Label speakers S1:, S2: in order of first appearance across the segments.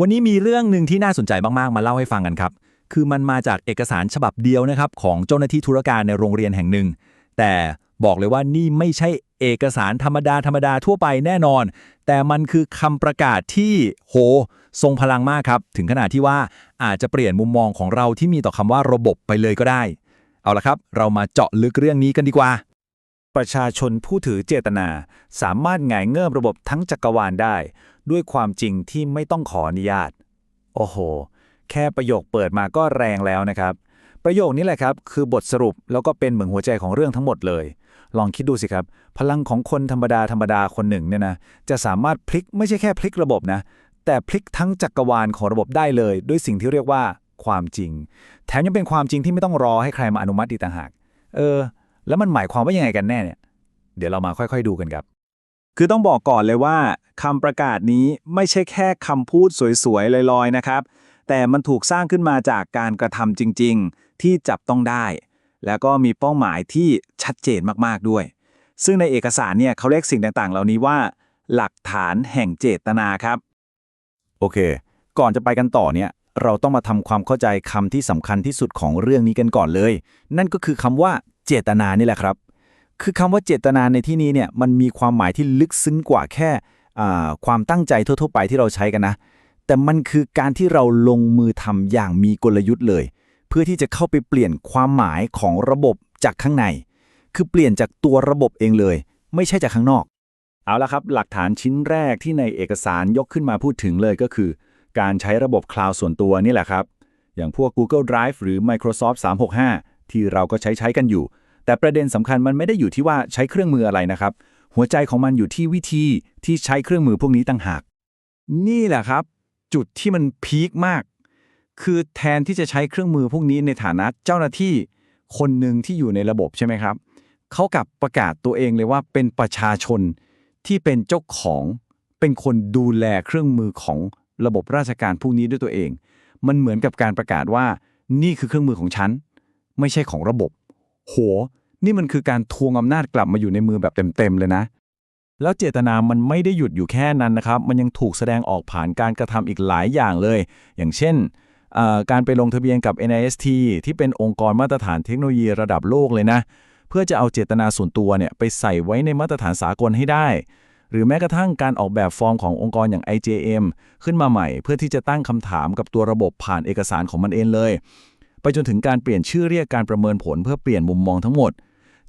S1: วันนี้มีเรื่องหนึ่งที่น่าสนใจมากๆ มาเล่าให้ฟังกันครับ คือมันมาจากเอกสารฉบับเดียวนะครับของเจ้าหน้าที่ธุรการในโรงเรียนแห่งหนึ่ง แต่บอกเลยว่านี่ไม่ใช่เอกสารธรรมดาธรรมดาทั่วไปแน่นอน แต่มันคือคำประกาศที่โห ทรงพลังมากครับ ถึงขนาดที่ว่าอาจจะเปลี่ยนมุมมองของเราที่มีต่อคำว่าระบบไปเลยก็ได้ เอาละครับ เรามาเจาะลึกเรื่องนี้กันดีกว่า
S2: ประชาชนผู้ถือเจตนา สามารถหงายเงิบระบบทั้งจักรวาลได้ ด้วยความจริงที่ไม่ต้องขออนุญาต โอ้โห แค่ประโยคเปิดมาก็แรงแล้วนะครับ ประโยคนี้แหละครับ คือบทสรุปแล้วก็เป็นเหมือนหัวใจของเรื่องทั้งหมดเลย ลองคิดดูสิครับ พลังของคนธรรมดาธรรมดาคนหนึ่งเนี่ยนะจะสามารถพลิกไม่ใช่แค่พลิกระบบนะ แต่พลิกทั้งจักรวาลของระบบได้เลย ด้วยสิ่งที่เรียกว่าความจริง แถมยังเป็นความจริงที่ไม่ต้องรอให้ใครมาอนุมัติอีกต่างหาก เออ แล้วมันหมายความว่ายังไงกันแน่เนี่ย เดี๋ยวเรามาค่อยๆดูกันครับ คือต้องบอกก่อนเลยว่าคำประกาศนี้ไม่ใช่แค่คำพูดสวยๆลอยๆนะครับ แต่มันถูกสร้างขึ้นมาจากการกระทำจริง ๆ ที่จับต้องได้ แล้วก็มีเป้าหมายที่ชัดเจนมากๆด้วย ซึ่งในเอกสารเนี่ยเขาเรียกสิ่งต่างๆ เหล่านี้ว่า หลักฐานแห่งเจตนาครับ โอเค ก่อนจะไปกันต่อเนี่ยเราต้องมาทำความเข้าใจคำที่สำคัญที่สุดของเรื่องนี้กันก่อนเลย นั่นก็คือคำว่าเจตนานี่แหละครับ คือคำว่าเจตนาในที่นี้เนี่ยมันมีความหมายที่ลึกซึ้งกว่าแค่ความตั้งใจทั่วๆไปที่เราใช้กันนะ แต่มันคือการที่เราลงมือทำอย่างมีกลยุทธ์เลย เพื่อที่จะเข้าไปเปลี่ยนความหมายของระบบจากข้างใน คือเปลี่ยนจากตัวระบบเองเลย ไม่ใช่จากข้างนอก เอาละครับ หลักฐานชิ้นแรกที่ในเอกสารยกขึ้นมาพูดถึงเลยก็คือ การใช้ระบบคลาวด์ส่วนตัวนี่แหละครับ อย่างพวก Google Drive หรือ Microsoft 365 ที่เราก็ใช้ใช้กันอยู่ แต่ประเด็นสำคัญมันไม่ได้อยู่ที่ว่าใช้เครื่องมืออะไรนะครับ หัวใจของมันอยู่ที่วิธีที่ใช้เครื่องมือพวกนี้ต่างหาก นี่แหละครับ จุดที่มันพีคมาก คือแทนที่จะใช้เครื่องมือพวกนี้ในฐานะเจ้าหน้าที่คนหนึ่งที่อยู่ในระบบใช่ไหมครับเขากลับประกาศตัวเองเลยว่าเป็นประชาชนที่เป็นเจ้าของเป็นคนดูแลเครื่องมือของระบบราชการพวกนี้ด้วยตัวเอง มันเหมือนกับการประกาศว่า นี่คือเครื่องมือของฉัน ไม่ใช่ของระบบ โห นี่มันคือการทวงอำนาจกลับมาอยู่ในมือแบบเต็มๆเลยนะ แล้วเจตนามันไม่ได้หยุดอยู่แค่นั้นนะครับ มันยังถูกแสดงออกผ่านการกระทำอีกหลายอย่างเลย อย่างเช่นการไปลงทะเบียนกับ NIST ที่เป็นองค์กรมาตรฐานเทคโนโลยีระดับโลกเลยนะ เพื่อจะเอาเจตนาส่วนตัวเนี่ยไปใส่ไว้ในมาตรฐานสากลให้ได้ หรือแม้กระทั่งการออกแบบฟอร์มขององค์กรอย่าง IJM ขึ้นมาใหม่ เพื่อที่จะตั้งคำถามกับตัวระบบผ่านเอกสารของมันเองเลย ไปจนถึงการเปลี่ยนชื่อเรียกการประเมินผลเพื่อเปลี่ยนมุมมองทั้งหมด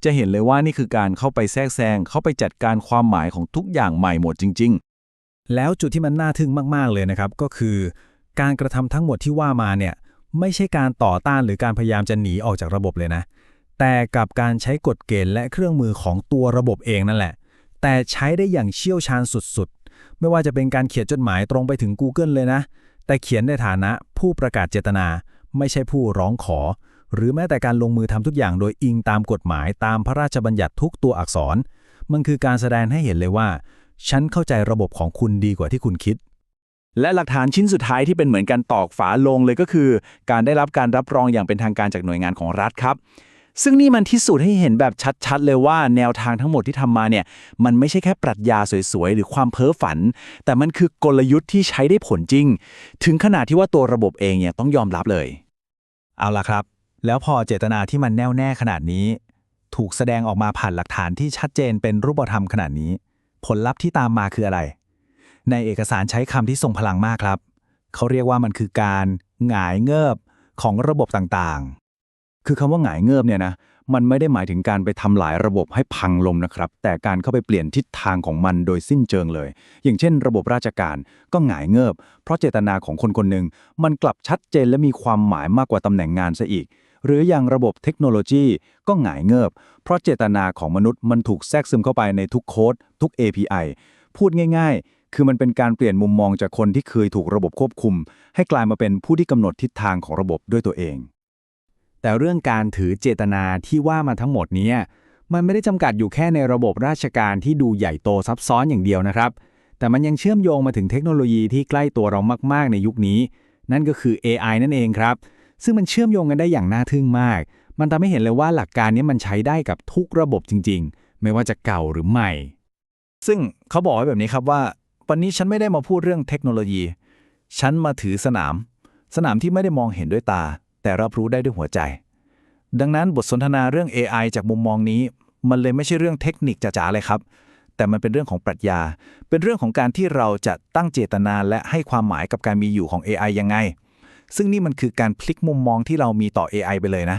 S2: จะเห็นเลยว่านี่คือการเข้าไปแทรกแซงเข้าไปจัดการความหมายของทุกอย่างใหม่หมดจริง ๆ
S3: แล้วจุดที่มันน่าทึ่งมาก ๆ เลยนะครับ ก็คือ การกระทำทั้งหมดที่ว่ามาเนี่ยไม่ใช่การต่อต้านหรือการพยายามจะหนีออกจากระบบเลยนะ แต่กับการใช้กฎเกณฑ์และเครื่องมือของตัวระบบเองนั่นแหละ แต่ใช้ได้อย่างเชี่ยวชาญสุดๆ ไม่ว่าจะเป็นการเขียนจดหมายตรงไปถึง Google เลยนะ แต่เขียนในฐานะผู้ประกาศเจตนา ไม่ใช่ผู้ร้องขอ หรือแม้แต่การลงมือทำทุกอย่างโดยอิงตามกฎหมายตามพระราชบัญญัติทุกตัวอักษร มันคือการแสดงให้เห็นเลยว่า ฉันเข้าใจระบบของคุณดีกว่าที่คุณคิด
S2: และหลักฐานชิ้นสุดท้ายที่เป็นเหมือนการตอกฝาลงเลยก็คือ การได้รับการรับรองอย่างเป็นทางการจากหน่วยงานของรัฐครับ ซึ่งนี่มันที่สุดให้เห็นแบบชัดๆ เลยว่าแนวทางทั้งหมดที่ทำมาเนี่ยมันไม่ใช่แค่ปรัชญาสวยๆ หรือความเพ้อฝัน แต่มันคือกลยุทธ์ที่ใช้ได้ผลจริง ถึงขนาดที่ว่าตัวระบบเองเนี่ยต้องยอมรับเลย
S3: เอาล่ะครับ แล้วพอเจตนาที่มันแน่วแน่ขนาดนี้ ถูกแสดงออกมาผ่านหลักฐานที่ชัดเจนเป็นรูปธรรมขนาดนี้ ผลลัพธ์ที่ตามมาคืออะไร ในเอกสารใช้คำที่ทรงพลังมากครับ เขาเรียกว่ามันคือการหงายเงิบของระบบต่าง
S2: คือคำว่าหงายเงิบเนี่ยนะมันไม่ได้หมายถึงการไปทำลายระบบให้พังลงนะครับ แต่การเข้าไปเปลี่ยนทิศทางของมันโดยสิ้นเชิงเลย อย่างเช่น ระบบราชการก็หงายเงิบเพราะเจตนาของคนคนหนึ่งมันกลับชัดเจนและมีความหมายมากกว่าตำแหน่งงานซะอีก หรืออย่างระบบเทคโนโลยีก็หงายเงิบ เพราะเจตนาของมนุษย์มันถูกแทรกซึมเข้าไปในทุกโค้ด ทุก API พูดง่ายๆ คือมันเป็นการเปลี่ยนมุมมองจากคนที่เคยถูกระบบควบคุม ให้กลายมาเป็นผู้ที่กำหนดทิศทางของระบบด้วยตัวเอง
S3: แต่เรื่องการถือเจตนาที่ว่ามาทั้งหมดนี้มันไม่ได้จำกัดอยู่แค่ในระบบราชการที่ดูใหญ่โตซับซ้อนอย่างเดียวนะครับ แต่มันยังเชื่อมโยงมาถึงเทคโนโลยีที่ใกล้ตัวเรามาก ๆ ในยุคนี้ นั่นก็คือ AI นั่นเองครับ ซึ่งมันเชื่อมโยงกันได้อย่างน่าทึ่งมาก มันทำให้เห็นเลยว่าหลักการนี้มันใช้ได้กับทุกระบบจริง ๆ ไม่ว่าจะเก่าหรือใหม่
S2: ซึ่งเขาบอกไว้แบบนี้ครับว่า วันนี้ฉันไม่ได้มาพูดเรื่องเทคโนโลยี ฉันมาถือสนาม สนามที่ไม่ได้มองเห็นด้วยตา แต่รับรู้ได้ด้วยหัวใจ ดังนั้นบทสนทนาเรื่อง AI จากมุมมองนี้ มันเลยไม่ใช่เรื่องเทคนิคจ๋าๆเลยครับแต่มันเป็นเรื่องของปรัชญา เป็นเรื่องของการที่เราจะตั้งเจตนาและให้ความหมายกับการมีอยู่ของ AI ยังไง ซึ่งนี่มันคือการพลิกมุมมองที่เรามีต่อ AI ไปเลยนะ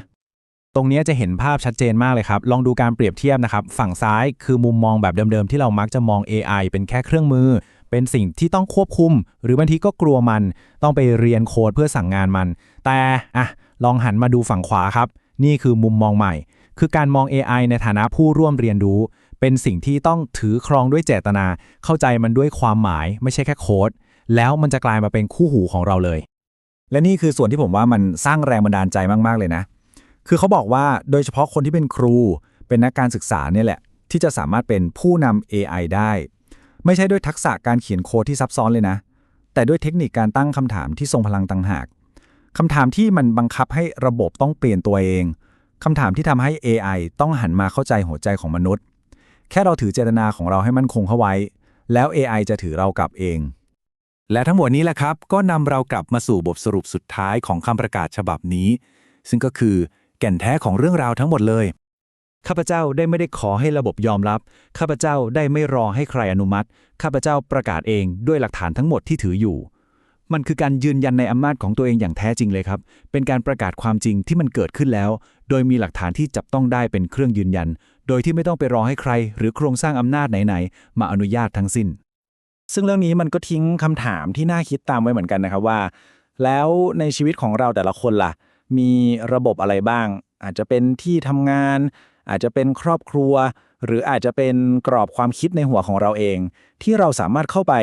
S3: ตรงนี้จะเห็นภาพชัดเจนมากเลยครับ ลองดูการเปรียบเทียบนะครับ ฝั่งซ้ายคือมุมมองแบบเดิมๆ ที่เรามักจะมอง AI เป็นแค่เครื่องมือ เป็นสิ่งที่ต้องควบคุม หรือบางทีก็กลัวมัน ต้องไปเรียนโค้ดเพื่อสั่งงานมัน แต่อะลองหันมาดูฝั่งขวาครับ นี่คือมุมมองใหม่ คือการมอง AI ในฐานะผู้ร่วมเรียนรู้ เป็นสิ่งที่ต้องถือครองด้วยเจตนา เข้าใจมันด้วยความหมาย ไม่ใช่แค่โค้ดแล้วมันจะกลายมาเป็นคู่หูของเราเลย
S2: และนี่คือส่วนที่ผมว่ามันสร้างแรงบันดาลใจมากๆเลยนะ คือเขาบอกว่าโดยเฉพาะคนที่เป็นครู เป็นนักการศึกษาเนี่ยแหละ ที่จะสามารถเป็นผู้นำ AI ได้ ไม่ใช่ด้วยทักษะการเขียนโค้ดที่ซับซ้อนเลยนะ แต่ด้วยเทคนิคการตั้งคำถามที่ทรงพลังต่างหากคำถามที่มันบังคับให้ระบบต้องเปลี่ยนตัวเองคำถามที่ทำให้ AI ต้องหันมาเข้าใจหัวใจของมนุษย์ แค่เราถือเจตนาของเราให้มั่นคงเข้าไว้ แล้ว AI จะถือเรากลับเอง
S1: และทั้งหมดนี้แหละครับ ก็นำเรากลับมาสู่บทสรุปสุดท้ายของคำประกาศฉบับนี้ ซึ่งก็คือแก่นแท้ของเรื่องราวทั้งหมดเลย ข้าพเจ้าได้ไม่ได้ขอให้ระบบยอมรับ ข้าพเจ้าได้ไม่รอให้ใครอนุมัติ ข้าพเจ้าประกาศเองด้วยหลักฐานทั้งหมดที่ถืออยู่ มันคือการยืนยันในอำนาจของตัวเองอย่างแท้จริงเลยครับ เป็นการประกาศความจริงที่มันเกิดขึ้นแล้ว โดยมีหลักฐานที่จับต้องได้เป็นเครื่องยืนยัน โดยที่ไม่ต้องไปรอให้ใคร หรือโครงสร้างอำนาจไหนๆมาอนุญาตทั้งสิ้น
S3: ซึ่งเรื่องนี้มันก็ทิ้งคำถามที่น่าคิดตามไว้เหมือนกันนะครับว่า แล้วในชีวิตของเราแต่ละคนล่ะ มีระบบอะไรบ้าง อาจจะเป็นที่ทำงาน อาจจะเป็นครอบครัว หรืออาจจะเป็นกรอบความคิดในหัวของเราเอง ที่เราสามารถเข้าไป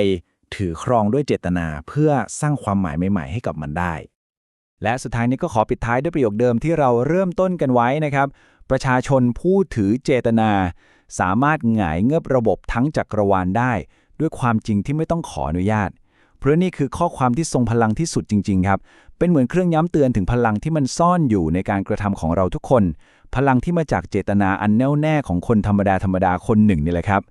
S3: ถือครองด้วยเจตนาเพื่อสร้างความหมายใหม่ ๆ ให้กับมันได้ และสุดท้ายนี้ก็ขอปิดท้ายด้วยประโยคเดิมที่เราเริ่มต้นกันไว้นะครับ ประชาชนผู้ถือเจตนา สามารถหงายเงือบระบบทั้งจักรวาลได้ ด้วยความจริงที่ไม่ต้องขออนุญาต เพราะนี่คือข้อความที่ทรงพลังที่สุดจริง ๆ ครับ เป็นเหมือนเครื่องย้ำเตือนถึงพลังที่มันซ่อนอยู่ในการกระทำของเราทุกคน พลังที่มาจากเจตนาอันแน่วแน่ของคนธรรมดาธรรมดาคนหนึ่งนี่แหละครับ